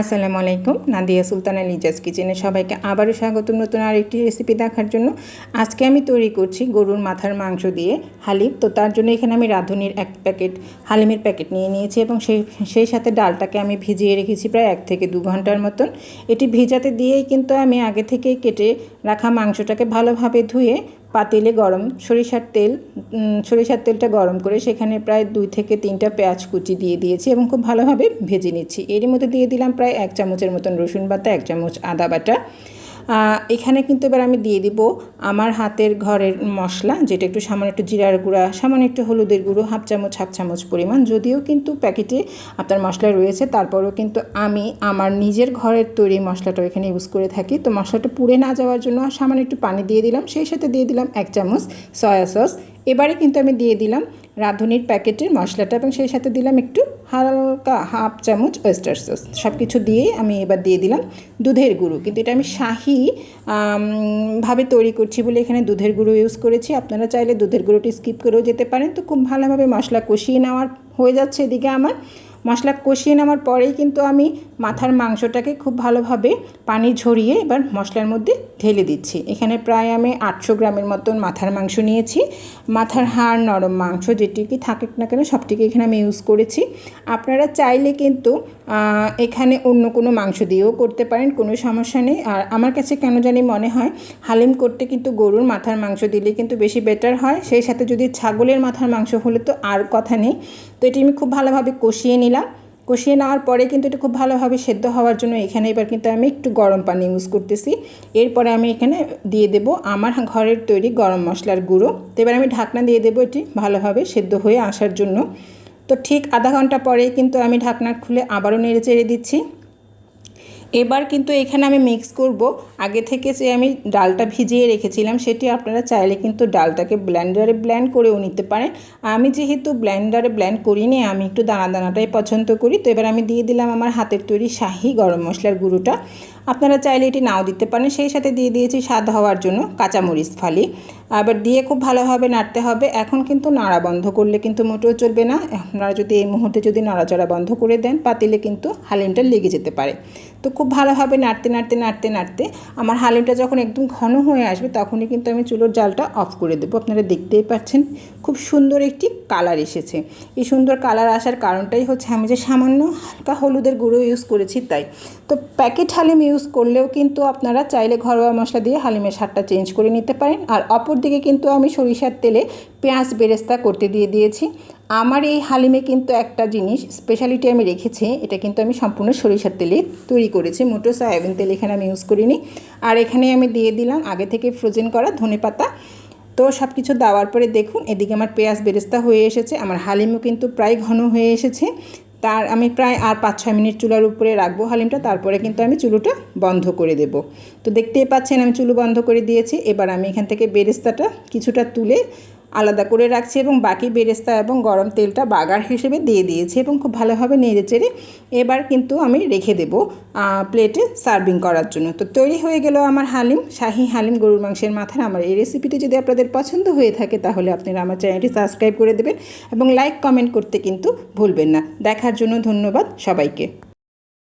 আসসালামু আলাইকুম। নাদিয়া সুলতানা লিজাজ কিচেনে সবাইকে আবারও স্বাগতম নতুন আরেকটি রেসিপি দেখার জন্য। আজকে আমি তৈরি করছি গরুর মাথার মাংস দিয়ে হালিম। তো তার জন্য এখানে আমি রাঁধুনির এক প্যাকেট হালিমের প্যাকেট নিয়ে নিয়েছি এবং সেই সেই সাথে ডালটাকে আমি ভিজিয়ে রেখেছি প্রায় এক থেকে দু ঘণ্টার মতন। এটি ভিজাতে দিয়েই কিন্তু আমি আগে থেকেই কেটে রাখা মাংসটাকে ভালোভাবে ধুয়ে পাতিলে গরম সরিষার তেল সরিষার তেলটা গরম করে সেখানে প্রায় দুই থেকে তিনটা পেঁয়াজ কুচি দিয়ে দিয়েছি এবং খুব ভালোভাবে ভেজে নিচ্ছি। এরই মধ্যে দিয়ে দিলাম প্রায় এক চামচের মতন রসুন বাটা, এক চামচ আদা বাটা। এখানে কিন্তু এবার আমি দিয়ে দিব আমার হাতের ঘরের মশলা, যেটা একটু সামান্য একটু জিরার গুঁড়া, সামান্য একটু হলুদের গুঁড়ো, হাফ চামচ হাফ চামচ পরিমাণ। যদিও কিন্তু প্যাকেটে আপনার মশলা রয়েছে, তারপরেও কিন্তু আমি আমার নিজের ঘরের তৈরি মশলাটা এখানে ইউজ করে থাকি। তো মশলাটা পুড়ে না যাওয়ার জন্য সামান্য একটু পানি দিয়ে দিলাম, সেই সাথে দিয়ে দিলাম এক চামচ সয়া সস। এবারে কিন্তু আমি দিয়ে দিলাম রাঁধুনির প্যাকেটের মশলাটা এবং সেই সাথে দিলাম একটু হালকা হাফ চামচ ওয়েস্টার সস সব কিছু দিয়ে আমি এবার দিয়ে দিলাম দুধের গুঁড়ো। কিন্তু এটা আমি শাহি ভাবে তৈরি করছি বলে এখানে দুধের গুঁড়ো ইউজ করেছি। আপনারা চাইলে দুধের গুঁড়োটি স্কিপ করেও যেতে পারেন। তো খুব ভালোভাবে মশলা কষিয়ে নেওয়ার হয়ে যাচ্ছে এদিকে আমার। মশলা কষিয়ে নেওয়ার পরেই কিন্তু আমি মাথার মাংসটাকে খুব ভালোভাবে পানি ঝরিয়ে এবার মশলার মধ্যে ঢেলে দিচ্ছি। এখানে প্রায় আমি আটশো গ্রামের মতন মাথার মাংস নিয়েছি। মাথার হাড়, নরম মাংস যেটিকে থাকে না কেন সবটিকে এখানে আমি ইউজ করেছি। আপনারা চাইলে কিন্তু এখানে অন্য কোনো মাংস দিয়েও করতে পারেন, কোনো সমস্যা নেই। আর আমার কাছে কেন জানি মনে হয়, হালিম করতে কিন্তু গরুর মাথার মাংস দিলে কিন্তু বেশি বেটার হয়। সেই সাথে যদি ছাগলের মাথার মাংস হলে তো আর কথা নেই। তো এটি আমি খুব ভালোভাবে কষিয়ে নিলাম। কষিয়ে নেওয়ার পরে কিন্তু এটা খুব ভালোভাবে সেদ্ধ হওয়ার জন্য এখানে এবার কিন্তু আমি একটু গরম পানি ইউজ করতেছি। এরপরে আমি এখানে দিয়ে দেব আমার ঘরের তৈরি গরম মশলার গুঁড়ো। তো এবার আমি ঢাকনা দিয়ে দেবো এটি ভালোভাবে সেদ্ধ হয়ে আসার জন্য। তো ঠিক আধা ঘণ্টা পরে কিন্তু আমি ঢাকনা খুলে আবারও নেড়ে চেড়ে দিচ্ছি। এবার কিন্তু এখানে আমি মিক্স করব। আগে থেকে যে আমি ডালটা ভিজিয়ে রেখেছিলাম, সেটি আপনারা চাইলে কিন্তু ডালটাকে ব্ল্যান্ডারে ব্ল্যান্ড করেও নিতে পারেন। আমি যেহেতু ব্ল্যান্ডারে ব্ল্যান্ড করিনি, আমি একটু দানা দানাটাই পছন্দ করি। তো এবার আমি দিয়ে দিলাম আমার হাতের তৈরি শাহি গরম মশলার গুঁড়োটা। আপনারা চাইলে এটি নাও দিতে পারেন। সেই সাথে দিয়ে দিয়েছি স্বাদ হওয়ার জন্য কাঁচামরিচ ফালি। আবার দিয়ে খুব ভালোভাবে নাড়তে হবে। এখন কিন্তু নাড়া বন্ধ করলে কিন্তু মোটেও চলবে না। আপনারা যদি এই মুহূর্তে যদি নাড়াচাড়া বন্ধ করে দেন, পাতিলে কিন্তু হালিমটা লেগে যেতে পারে। তো খুব ভালোভাবে নাড়তে নাড়তে নাড়তে নাড়তে আমার হালিমটা যখন একদম ঘন হয়ে আসবে, তখনই কিন্তু আমি চুলোর জালটা অফ করে দেবো। আপনারা দেখতেই পাচ্ছেন, খুব সুন্দর একটি কালার এসেছে। এই সুন্দর কালার আসার কারণটাই হচ্ছে আমি যে সামান্য হালকা হলুদের গুঁড়ো ইউজ করেছি তাই। তো প্যাকেট হালিম ইউজ করলেও কিন্তু আপনারা চাইলে ঘরোয়া মশলা দিয়ে হালিমের স্বাদটা চেঞ্জ করে নিতে পারেন। আর অপর দিকে কিন্তু আমি সরিষার তেলে পেঁয়াজ বেরেস্তা করতে দিয়ে দিয়েছি। আমার এই হালিমে কিন্তু একটা জিনিস স্পেশালিটি আমি রেখেছি, এটা কিন্তু আমি সম্পূর্ণ সরিষার তেলে তৈরি করেছি। মোটো সয়াবিন তেল এখানে আমি ইউজ করিনি। আর এখানে আমি দিয়ে দিলাম আগে থেকে ফ্রোজেন করা ধনে পাতা। তো সব কিছু দেওয়ার পরে দেখুন, এদিকে আমার পেঁয়াজ বেরেস্তা হয়ে এসেছে। আমার হালিমও কিন্তু প্রায় ঘন হয়ে এসেছে। তার, আমি প্রায় আর পাঁচ, ছয় মিনিট চুলার উপরে রাখব হালিমটা, তারপরে কিন্তু আমি চুলোটা বন্ধ করে দেব। তো দেখতেই পাচ্ছেন, আমি চুলো বন্ধ করে দিয়েছি। এবার আমি এখান থেকে বেরেস্তাটা কিছুটা তুলে আলাদা করে রাখছি এবং বাকি বেরেস্তা এবং গরম তেলটা বাগার হিসেবে দিয়ে দিয়েছি এবং খুব ভালোভাবে নেড়ে চেড়ে এবার কিন্তু আমি রেখে দেবো প্লেটে সার্ভিং করার জন্য। তো তৈরি হয়ে গেল আমার হালিম, শাহি হালিম গরুর মাংসের মাথার আমার। এই রেসিপিটি যদি আপনাদের পছন্দ হয়ে থাকে তাহলে আপনারা আমার চ্যানেলটি সাবস্ক্রাইব করে দেবেন এবং লাইক কমেন্ট করতে কিন্তু ভুলবেন না। দেখার জন্য ধন্যবাদ সবাইকে।